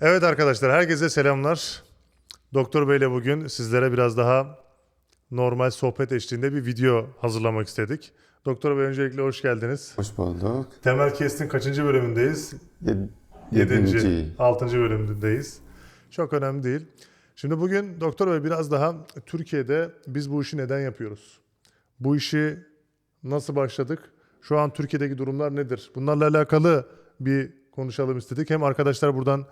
Evet arkadaşlar herkese selamlar. Doktor Bey ile bugün sizlere biraz daha normal sohbet eşliğinde bir video hazırlamak istedik. Doktor Bey öncelikle hoş geldiniz. Hoş bulduk. Temel Kest'in kaçıncı bölümündeyiz? Yed- Yedinci, Yedinci. altıncı bölümündeyiz. Çok önemli değil. Şimdi bugün Doktor Bey biraz daha Türkiye'de biz bu işi neden yapıyoruz? Bu işi nasıl başladık? Şu an Türkiye'deki durumlar nedir? Bunlarla alakalı bir konuşalım istedik. Hem arkadaşlar buradan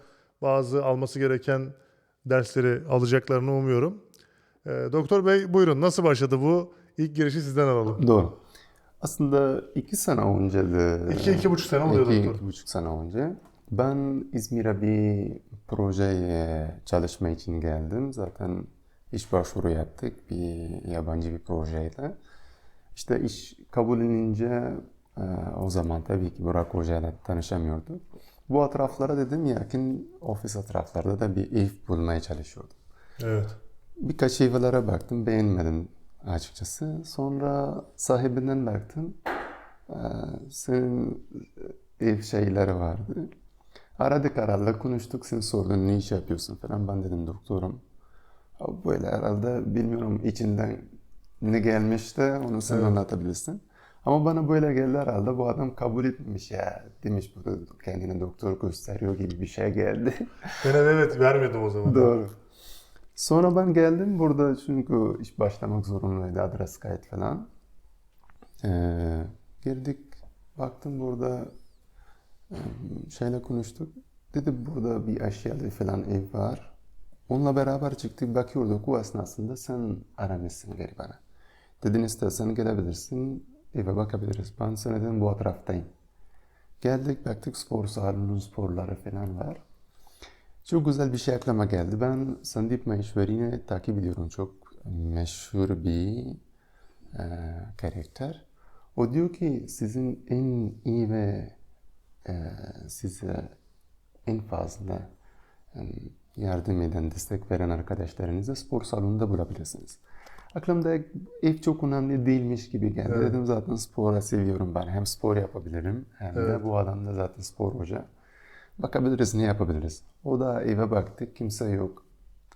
bazı alması gereken dersleri alacaklarını umuyorum. Ee, Doktor Bey buyurun nasıl başladı bu? İlk girişi sizden alalım. Doğru. Aslında iki sene önce de... İki, iki buçuk sene oluyor iki, doktor. iki buçuk sene önce. Ben İzmir'e bir projeye çalışma için geldim. Zaten iş başvuru yaptık bir yabancı bir projeyle. İşte iş kabul edilince e, o zaman tabii ki Burak Hoca ile tanışamıyorduk. Bu etraflara dedim yakın ofis etraflarda da bir ev bulmaya çalışıyordum. Evet. Birkaç evlere baktım, beğenmedim açıkçası. Sonra sahibinden baktım. Ee, senin ev şeyleri vardı. Aradık herhalde, konuştuk. Sen sordun ne iş yapıyorsun falan. Ben dedim doktorum. Böyle herhalde bilmiyorum içinden ne gelmiş de onu sen anlatabilirsin. Ama bana böyle geldi herhalde bu adam kabul etmemiş ya demiş burada kendine doktor gösteriyor gibi bir şey geldi. Ben evet vermedim o zaman. Doğru. Sonra ben geldim burada çünkü iş başlamak zorunluydu adres kayıt falan. Ee, girdik baktım burada e, şeyle konuştuk. Dedi burada bir eşyalı falan ev var. Onunla beraber çıktık bakıyorduk o esnasında sen aramışsın geri bana. Dedin istersen gelebilirsin eve bakabiliriz. Ben dedim bu etraftayım. Geldik baktık spor salonu sporları falan var. Çok güzel bir şey aklıma geldi. Ben Sandip Maheshwari'ni takip ediyorum. Çok meşhur bir e, karakter. O diyor ki sizin en iyi ve e, size en fazla yardım eden, destek veren arkadaşlarınızı spor salonunda bulabilirsiniz. Aklımda ev çok önemli değilmiş gibi geldi. Dedim zaten spora seviyorum ben. Hem spor yapabilirim hem de bu adam da zaten spor hoca. Bakabiliriz ne yapabiliriz. O da eve baktık kimse yok.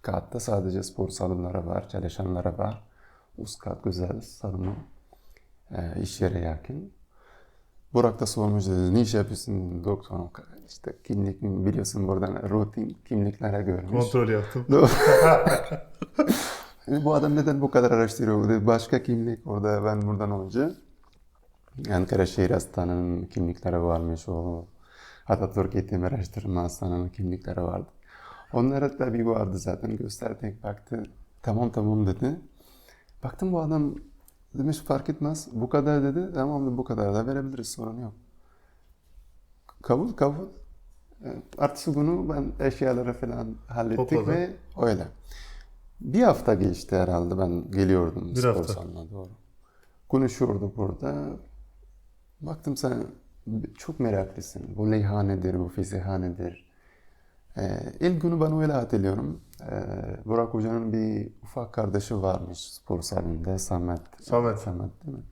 Katta sadece spor salonları var, çalışanları var. Üst kat güzel salonu. E, iş yere yakın. Burak da sormuş dedi ne iş yapıyorsun doktorum? İşte kimlik biliyorsun buradan rutin kimliklere görmüş. Kontrol yaptım. E, Bu adam neden bu kadar araştırıyor? Dedi, Başka kimlik orada ben buradan önce. Ankara Şehir Hastanesi'nin kimlikleri varmış. O Atatürk Eğitim Araştırma Hastanesi'nin kimlikleri vardı. Onlara tabii vardı zaten. Gösterdik baktı. Tamam tamam dedi. Baktım bu adam demiş fark etmez. Bu kadar dedi. Tamam bu kadar da verebiliriz sorun yok. Kabul kabul. Ertesi günü ben eşyaları falan hallettik ve öyle. Bir hafta geçti herhalde ben geliyordum Bir spor hafta. salonuna doğru. Konuşuyorduk burada. Baktım sen çok meraklısın. Bu leyhanedir, bu fizihanedir. Ee, ilk günü ben öyle hatırlıyorum. Ee, Burak Hoca'nın bir ufak kardeşi varmış spor salonunda. Samet. Samet. Samet değil mi?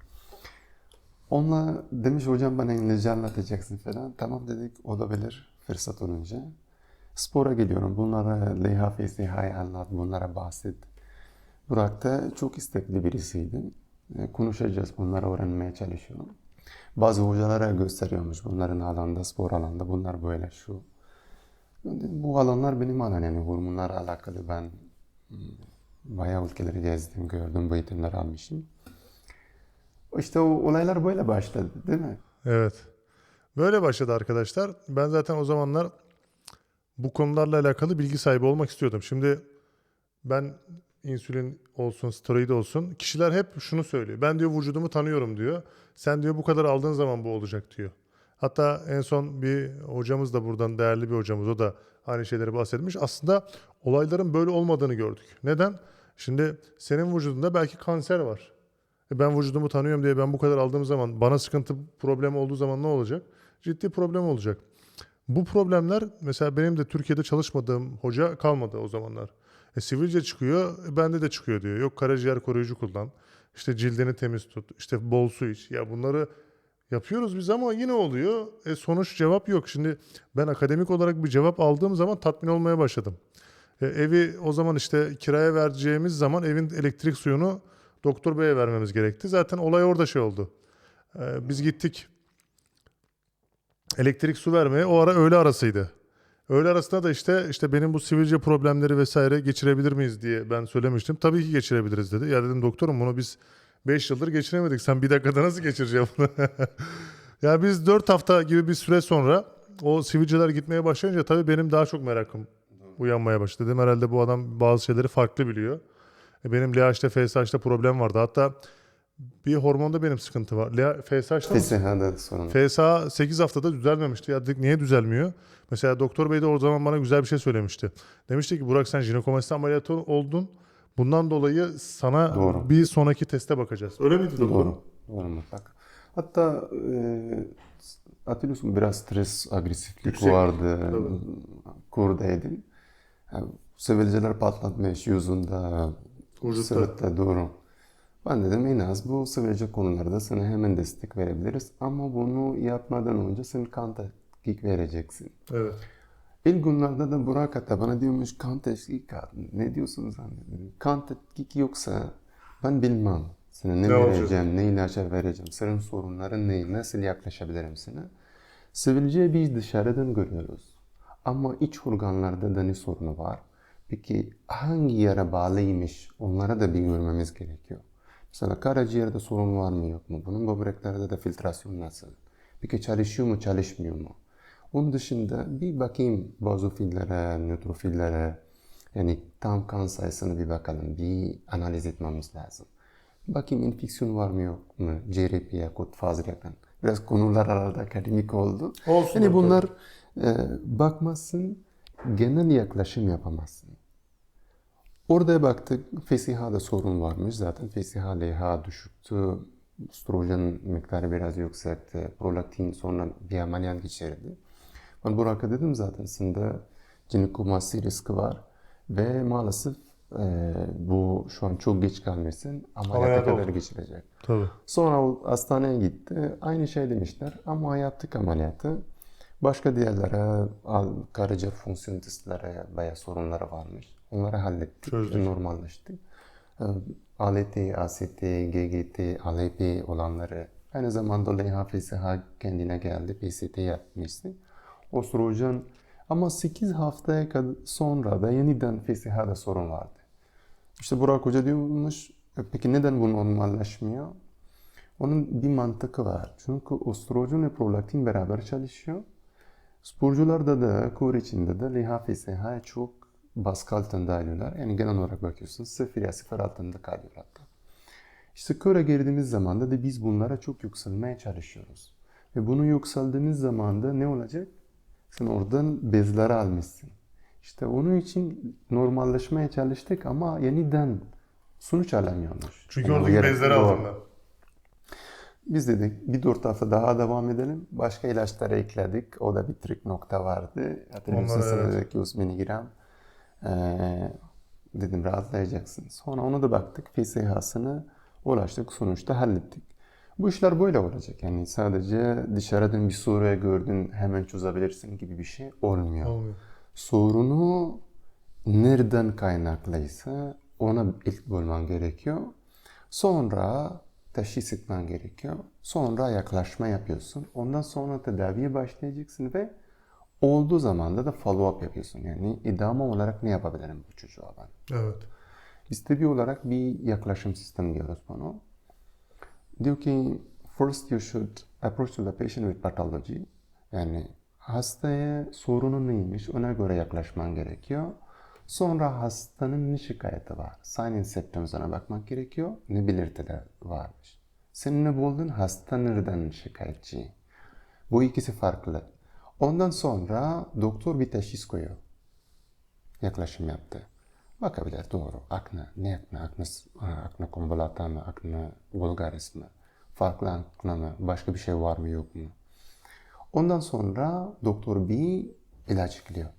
Onunla demiş hocam bana İngilizce anlatacaksın falan. Tamam dedik olabilir fırsat olunca. Spora geliyorum. Bunlara leyha fizihayı anlat. Bunlara bahset. Burak da çok istekli birisiydi. E, Konuşacağız. Bunları öğrenmeye çalışıyorum. Bazı hocalara gösteriyormuş bunların alanda, spor alanda. Bunlar böyle şu. Bu alanlar benim alan yani hormonlarla alakalı ben hmm, bayağı ülkeleri gezdim, gördüm, bu eğitimleri almışım. İşte o olaylar böyle başladı değil mi? Evet. Böyle başladı arkadaşlar. Ben zaten o zamanlar bu konularla alakalı bilgi sahibi olmak istiyordum. Şimdi ben insülin olsun, steroid olsun kişiler hep şunu söylüyor. Ben diyor vücudumu tanıyorum diyor. Sen diyor bu kadar aldığın zaman bu olacak diyor. Hatta en son bir hocamız da buradan değerli bir hocamız o da aynı şeyleri bahsetmiş. Aslında olayların böyle olmadığını gördük. Neden? Şimdi senin vücudunda belki kanser var. E Ben vücudumu tanıyorum diye ben bu kadar aldığım zaman bana sıkıntı problem olduğu zaman ne olacak? Ciddi problem olacak. Bu problemler mesela benim de Türkiye'de çalışmadığım hoca kalmadı o zamanlar. E, sivilce çıkıyor, e, bende de çıkıyor diyor. Yok karaciğer koruyucu kullan. İşte cildini temiz tut. işte bol su iç. Ya bunları Yapıyoruz biz ama yine oluyor. E, sonuç cevap yok. Şimdi ben akademik olarak bir cevap aldığım zaman tatmin olmaya başladım. E, evi o zaman işte kiraya vereceğimiz zaman evin elektrik suyunu doktor beye vermemiz gerekti. Zaten olay orada şey oldu. E, biz gittik elektrik su vermeye. O ara öğle arasıydı. Öğle arasında da işte işte benim bu sivilce problemleri vesaire geçirebilir miyiz diye ben söylemiştim. Tabii ki geçirebiliriz dedi. Ya dedim doktorum bunu biz 5 yıldır geçiremedik. Sen bir dakikada nasıl geçireceğim bunu? ya biz 4 hafta gibi bir süre sonra o sivilceler gitmeye başlayınca tabii benim daha çok merakım uyanmaya başladı. Dedim herhalde bu adam bazı şeyleri farklı biliyor. E, Benim LH'de, FSH'de problem vardı. Hatta bir hormonda benim sıkıntı var. LH, FSH'da mı? FSH'da sorun. FSH 8 haftada düzelmemişti. Ya dedik niye düzelmiyor? Mesela doktor bey de o zaman bana güzel bir şey söylemişti. Demişti ki Burak sen jinekomasti ameliyatı oldun. Bundan dolayı sana Doğru. bir sonraki teste bakacağız. Öyle miydi doktor? Doğru. Doğru mutlaka. Hatta e, hatırlıyorsun biraz stres, agresiflik Yüksek. vardı. Tabii. Kurdaydın. Yani, sivilceler patlatmış yüzünde, Vücutta. sırtta doğru. Ben dedim en az bu sivilce konularda sana hemen destek verebiliriz. Ama bunu yapmadan önce sen kan tetkik vereceksin. Evet. İlk günlerde de Burak hatta bana diyormuş kan tetkik. Ne diyorsun sen? Dedim, Kan tetkik yoksa ben bilmem. Sana ne, Ne olacak? vereceğim, ne ilaçlar vereceğim, senin sorunların ne, nasıl yaklaşabilirim sana. Sivilceyi biz dışarıdan görüyoruz. Ama iç organlarda da ne sorunu var? Peki hangi yere bağlıymış onlara da bir görmemiz gerekiyor. Mesela karaciğerde sorun var mı yok mu? Bunun böbreklerde de filtrasyon nasıl? Peki çalışıyor mu çalışmıyor mu? Onun dışında bir bakayım bazofillere, nötrofillere, yani tam kan sayısına bir bakalım, bir analiz etmemiz lazım. Bakayım enfeksiyon var mı yok mu? CRP yakut fazla yakın. Biraz konular arada akademik oldu. Olsun Yani bunlar e, bakmazsın, genel yaklaşım yapamazsın. Orada baktık, FSH'da sorun varmış. Zaten FSH, LH düşüktü. Östrojen miktarı biraz yüksekti. Prolaktin sonra bir ameliyat geçirdi. Ben Burak'a dedim zaten sende jinekomasti riski var. Ve maalesef e, bu şu an çok geç kalmışsın. Ameliyata Ameliyat kadar oldu. geçirecek. Tabii. Sonra o hastaneye gitti. Aynı şey demişler ama yaptık ameliyatı. Başka diğerlere, karaciğer fonksiyon testleri bayağı sorunları varmış. Onları hallettik. Çözdük. Normalleşti. Ee, ALT, AST, GGT, ALP olanları aynı zamanda LHFSH kendine geldi. PST yapmıştı. Östrojen ama 8 haftaya kadar sonra da yeniden FSH'da sorun vardı. İşte Burak Hoca diyormuş, "E peki neden bu normalleşmiyor? Onun bir mantığı var. Çünkü östrojen ve prolaktin beraber çalışıyor. Sporcularda da, kor içinde de LHFSH çok baskı altında alıyorlar. Yani genel olarak bakıyorsun 0 ya 0 altında kalıyor hatta. İşte köre girdiğimiz zaman da, da biz bunlara çok yükselmeye çalışıyoruz. Ve bunu yükseldiğimiz zaman da ne olacak? Sen oradan bezleri almışsın. İşte onun için normalleşmeye çalıştık ama yeniden sonuç alamıyormuş. Çünkü Yani oradaki bezleri altında. Biz dedik bir dört hafta daha devam edelim. Başka ilaçları ekledik. O da bir trik nokta vardı. Hatırlıyorsun Onlar, evet. sıradaki 100 miligram. Ee, dedim rahatlayacaksın. Sonra ona da baktık. FSH'sını ulaştık. Sonuçta hallettik. Bu işler böyle olacak. Yani sadece dışarıdan bir soru gördün hemen çözebilirsin gibi bir şey olmuyor. Olmuyor. Sorunu nereden kaynaklıysa ona ilk bulman gerekiyor. Sonra teşhis etmen gerekiyor. Sonra yaklaşma yapıyorsun. Ondan sonra tedaviye başlayacaksın ve olduğu zaman da da follow up yapıyorsun. Yani idame olarak ne yapabilirim bu çocuğa ben? Evet. Biz tabi olarak bir yaklaşım sistemi diyoruz bunu. Diyor ki first you should approach to the patient with pathology. Yani hastaya sorunu neymiş ona göre yaklaşman gerekiyor. Sonra hastanın ne şikayeti var? Sign symptoms'ına bakmak gerekiyor. Ne belirtiler varmış? Sen ne buldun? Hasta nereden şikayetçi? Bu ikisi farklı. Ondan sonra doktor bir teşhis koyuyor yaklaşım yaptı. Bakabilir doğru. Akne, ne akne? Akne, akne kombulata mı? Akne vulgaris mi? Farklı akne mi? Başka bir şey var mı yok mu? Ondan sonra doktor bir ilaç ekliyor.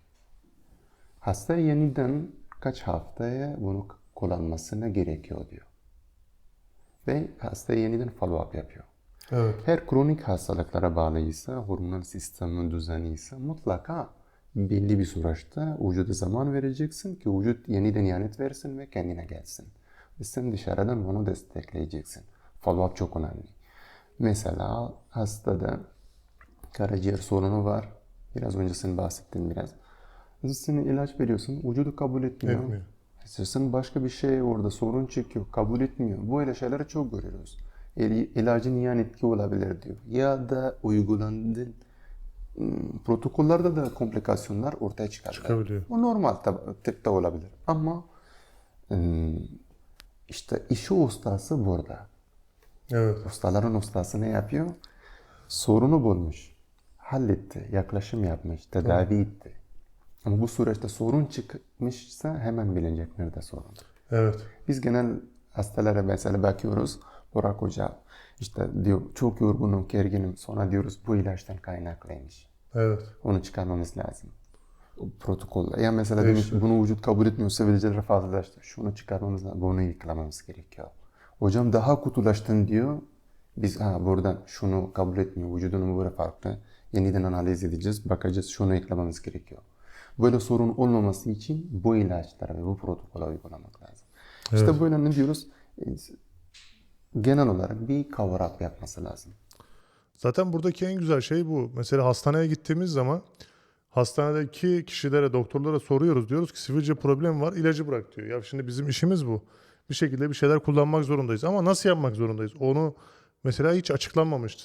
Hasta yeniden kaç haftaya bunu kullanmasına gerekiyor diyor. Ve hasta yeniden follow up yapıyor. Evet. Her kronik hastalıklara bağlıysa, hormonal sistemin düzeni ise mutlaka belli bir süreçte vücuda zaman vereceksin ki vücut yeniden yanıt versin ve kendine gelsin. Ve sen dışarıdan onu destekleyeceksin. Follow-up çok önemli. Mesela hastada karaciğer sorunu var. Biraz önce sen bahsettin biraz. Sen ilaç veriyorsun, vücudu kabul etmiyor. Etmiyor. İstersen başka bir şey orada sorun çıkıyor, kabul etmiyor. Bu öyle şeyleri çok görüyoruz. İl- İlacın yan etki olabilir diyor. Ya da uygulandığı ım, protokollerde de komplikasyonlar ortaya çıkabilir. Çıkabiliyor. Bu normal tıpta olabilir. Ama ım, işte işi ustası burada. Evet. Ustaların ustası ne yapıyor? Sorunu bulmuş, halletti, yaklaşım yapmış, tedavi etti. Ama bu süreçte sorun çıkmışsa hemen bilinecek nerede sorun. Evet. Biz genel hastalara mesela bakıyoruz. Burak Hoca işte diyor çok yorgunum, gerginim. Sonra diyoruz bu ilaçtan kaynaklıymış. Evet. Onu çıkarmamız lazım. O Protokol. Ya mesela demiş Değişti. bunu vücut kabul etmiyor, sivilceleri fazlalaştı. Şunu çıkarmamız lazım, bunu yıklamamız gerekiyor. Hocam daha kutulaştın diyor. Biz ha buradan şunu kabul etmiyor, vücudunun böyle farklı. Yeniden analiz edeceğiz, bakacağız şunu eklememiz gerekiyor. Böyle sorun olmaması için bu ilaçları ve bu protokolü uygulamak lazım. İşte böyle ne diyoruz? Genel olarak bir cover up yapması lazım. Zaten buradaki en güzel şey bu. Mesela hastaneye gittiğimiz zaman hastanedeki kişilere, doktorlara soruyoruz. Diyoruz ki sivilce problemi var, ilacı bırak diyor. Ya şimdi bizim işimiz bu. Bir şekilde bir şeyler kullanmak zorundayız. Ama nasıl yapmak zorundayız? Onu mesela hiç açıklanmamıştı.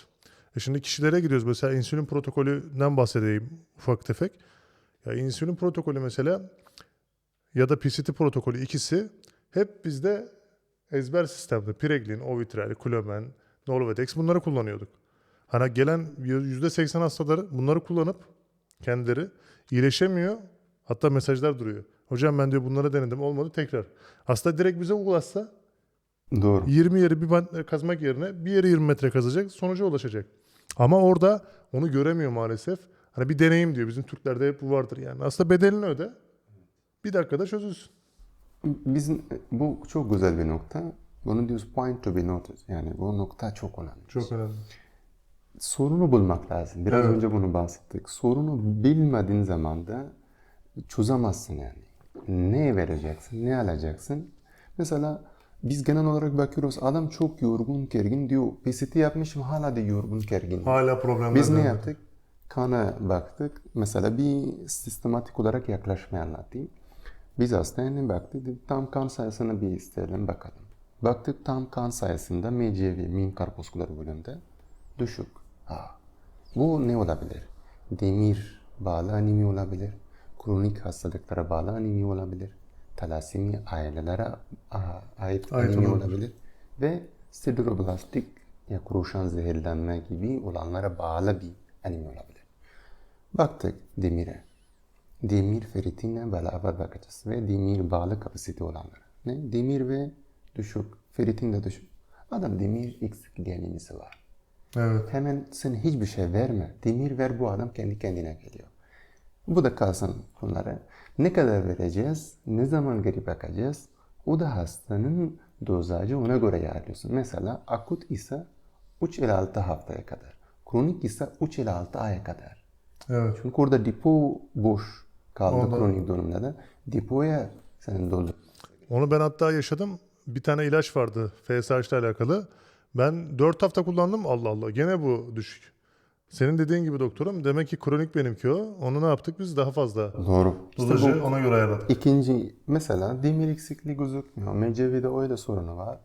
E şimdi kişilere gidiyoruz. Mesela insülin protokolünden bahsedeyim ufak tefek. Ya insülin protokolü mesela ya da PCT protokolü ikisi hep bizde ezber sistemde Preglin, Ovitrel, Kulomen, Nolvadex bunları kullanıyorduk. Hani gelen %80 hastaları bunları kullanıp kendileri iyileşemiyor. Hatta mesajlar duruyor. Hocam ben diyor bunları denedim olmadı tekrar. Hasta direkt bize ulaşsa Doğru. 20 yeri bir metre kazmak yerine bir yeri 20 metre kazacak sonuca ulaşacak. Ama orada onu göremiyor maalesef. Hani bir deneyim diyor. Bizim Türklerde hep bu vardır yani. Aslında bedelini öde. Bir dakikada çözülsün. Bizim bu çok güzel bir nokta. Bunu diyoruz point to be noted. Yani bu nokta çok önemli. Çok önemli. Sorunu bulmak lazım. Biraz Evet. önce bunu bahsettik. Sorunu bilmediğin zaman da çözemezsin yani. Ne vereceksin, ne alacaksın? Mesela biz genel olarak bakıyoruz adam çok yorgun, gergin diyor. PCT yapmışım hala da yorgun, gergin. Hala problemler Biz ne yaptık? Kana baktık. Mesela bir sistematik olarak yaklaşmayı anlatayım. Biz hastaya ne baktık? Tam kan sayısını bir isteyelim bakalım. Baktık tam kan sayısında MCV, min karpuskular bölümde düşük. Ha. Bu ne olabilir? Demir bağlı anemi olabilir. Kronik hastalıklara bağlı anemi olabilir. Talasemi ailelere ait anemi olabilir. olabilir. Ve sideroblastik ya kuruşan zehirlenme gibi olanlara bağlı bir anemi olabilir. Baktık demire. Demir feritinle beraber bakacağız ve demir bağlı kapasite olanlara. Ne? Demir ve düşük, feritin de düşük. Adam demir eksikliği anemisi var. Evet. Hemen sen hiçbir şey verme. Demir ver bu adam kendi kendine geliyor. Bu da kalsın bunlara. Ne kadar vereceğiz? Ne zaman geri bakacağız? O da hastanın dozajı ona göre ayarlıyorsun. Mesela akut ise 3 ila 6 haftaya kadar. Kronik ise 3 ila 6 aya kadar. Evet. Çünkü orada depo boş kaldı Orada- kronik durumda da. Depoya senin doldur. Onu ben hatta yaşadım. Bir tane ilaç vardı FSH ile alakalı. Ben 4 hafta kullandım. Allah Allah gene bu düşük. Senin dediğin gibi doktorum. Demek ki kronik benimki o. Onu ne yaptık biz? Daha fazla. Doğru. İşte bu- Dozajı ona göre ayarladık. İkinci mesela demir eksikliği gözükmüyor. MCV'de öyle sorunu var.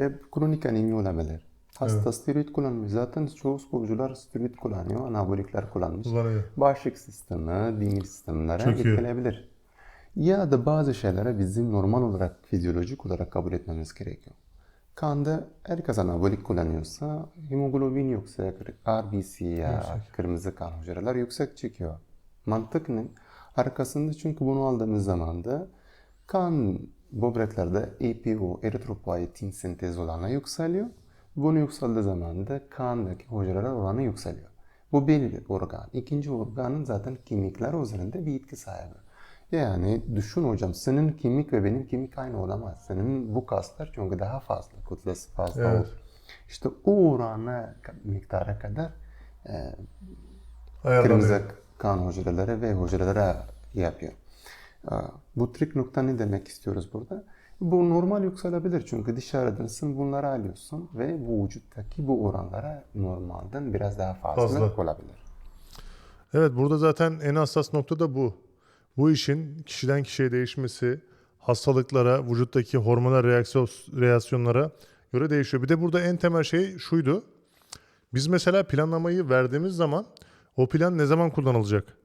E, kronik anemi olabilir. Hasta steroid kullanmış. Zaten çoğu sporcular steroid kullanıyor. Anabolikler kullanmış. Kullanıyor. Bağışıklık sistemi, demir sistemlere Çok iyi. etkileyebilir. Ya da bazı şeylere bizim normal olarak fizyolojik olarak kabul etmemiz gerekiyor. Kanda herkes anabolik kullanıyorsa hemoglobin yüksek, RBC ya kırmızı kan hücreler yüksek çıkıyor. Mantık ne? Arkasında çünkü bunu aldığımız zaman da kan böbreklerde APO, eritropoietin sentez olanı yükseliyor. Bunu yükseldiği zaman da kandaki hücreler oranı yükseliyor. Bu bir organ. İkinci organın zaten kemikler üzerinde bir etki sahibi. Yani düşün hocam senin kemik ve benim kemik aynı olamaz. Senin bu kaslar çünkü daha fazla, kütlesi fazla. Evet. olur. İşte o orana miktara kadar e, kırmızı kan hücreleri ve hücrelere yapıyor. Ee, Bu trik nokta ne demek istiyoruz burada? Bu normal yükselebilir çünkü dışarıdansın bunları alıyorsun ve bu vücuttaki bu oranlara normalden biraz daha fazla, Fazla. olabilir. Evet burada zaten en hassas nokta da bu. Bu işin kişiden kişiye değişmesi, hastalıklara, vücuttaki hormonal reaksiyon, reaksiyonlara göre değişiyor. Bir de burada en temel şey şuydu. Biz mesela planlamayı verdiğimiz zaman o plan ne zaman kullanılacak?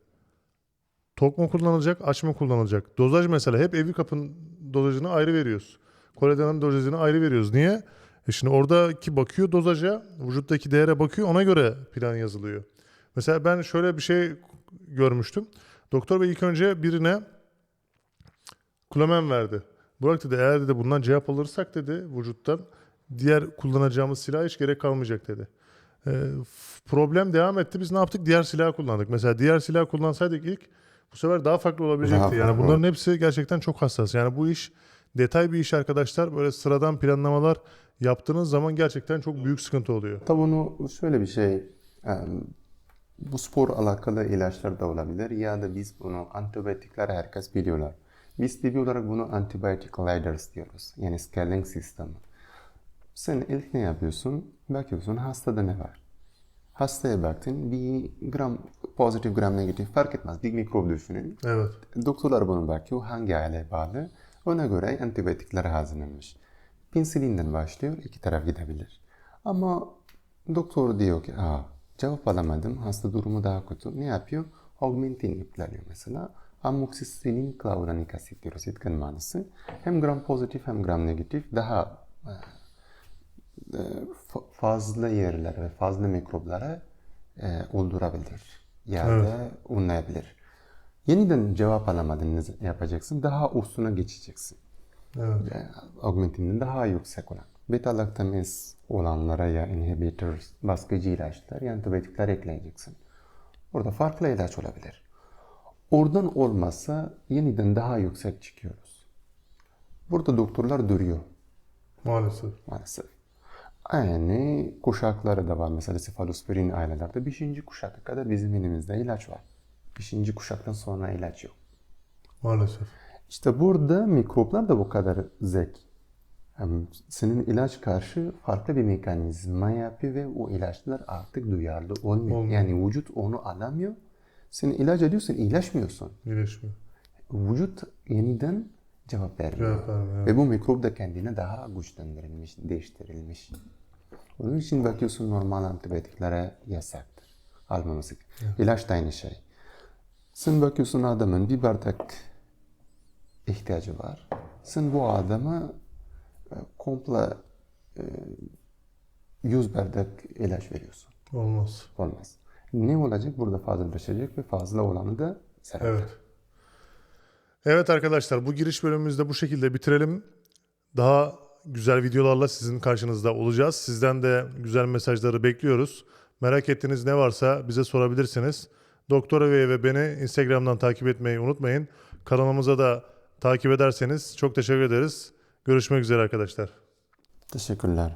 Tok mu kullanılacak, aç mı kullanılacak? Dozaj mesela hep evi kapın dozajını ayrı veriyoruz. Koredanın dozajını ayrı veriyoruz. Niye? E şimdi oradaki bakıyor dozaja, vücuttaki değere bakıyor ona göre plan yazılıyor. Mesela ben şöyle bir şey görmüştüm. Doktor bey ilk önce birine klomen verdi. Burak dedi eğer dedi bundan cevap alırsak dedi vücuttan diğer kullanacağımız silah hiç gerek kalmayacak dedi. Ee, problem devam etti. Biz ne yaptık? Diğer silahı kullandık. Mesela diğer silah kullansaydık ilk bu sefer daha farklı olabilecekti. Yani bunların hepsi gerçekten çok hassas. Yani bu iş detay bir iş arkadaşlar. Böyle sıradan planlamalar yaptığınız zaman gerçekten çok büyük sıkıntı oluyor. Tabii bunu şöyle bir şey, em, bu spor alakalı ilaçlar da olabilir ya da biz bunu antibiyotikler herkes biliyorlar. Biz tıbbi olarak bunu antibiyotik gliders diyoruz. Yani scaling sistemi. Sen ilk ne yapıyorsun? Bakıyorsun hastada ne var? Hastaya baktın bir gram pozitif gram negatif fark etmez. Bir mikrop düşünün. Evet. Doktorlar bunu bakıyor hangi aileye bağlı. Ona göre antibiyotikler hazırlanmış. Pensilinden başlıyor iki taraf gidebilir. Ama doktor diyor ki Aa, cevap alamadım hasta durumu daha kötü. Ne yapıyor? Augmentin ipleniyor mesela. Amoxicillin clavulanik asit diyoruz etken manası. Hem gram pozitif hem gram negatif daha e, e, fazla yerler ve fazla mikropları e, öldürebilir. Ya Evet. da önleyebilir. Yeniden cevap alamadın ne yapacaksın? Daha üstüne geçeceksin. Evet. Augmentin'in daha yüksek olan. Beta laktamaz olanlara ya inhibitors, baskıcı ilaçlar ya antibiyotikler ekleyeceksin. Orada farklı ilaç olabilir. Oradan olmazsa yeniden daha yüksek çıkıyoruz. Burada doktorlar duruyor Maalesef. maalesef. Aynı kuşakları da var. Mesela sefalosporin ailelerde 5. kuşaka kadar bizim elimizde ilaç var. 5. kuşaktan sonra ilaç yok. Maalesef. İşte burada mikroplar da bu kadar zeki. Hem senin ilaç karşı farklı bir mekanizma yapıyor ve o ilaçlar artık duyarlı olmuyor. Olmuyor. Yani vücut onu alamıyor. Sen ilaç ediyorsun, iyileşmiyorsun. İyileşmiyor. Vücut yeniden cevap vermiyor. Cevap vermiyor. Ve bu mikrop da kendine daha güçlendirilmiş, değiştirilmiş. Onun için bakıyorsun normal antibiyotiklere yasaktır. Almaması. İlaç da aynı şey. Sen bakıyorsun adamın bir bardak ihtiyacı var. Sen bu adama e, komple e, 100 bardak ilaç veriyorsun. Olmaz. Olmaz. Ne olacak? Burada fazlalaşacak ve fazla olanı da zarar. Evet. Evet arkadaşlar bu giriş bölümümüzde bu şekilde bitirelim. Daha güzel videolarla sizin karşınızda olacağız. Sizden de güzel mesajları bekliyoruz. Merak ettiğiniz ne varsa bize sorabilirsiniz. Doktor Eve'yi ve beni Instagram'dan takip etmeyi unutmayın. Kanalımıza da takip ederseniz çok teşekkür ederiz. Görüşmek üzere arkadaşlar. Teşekkürler.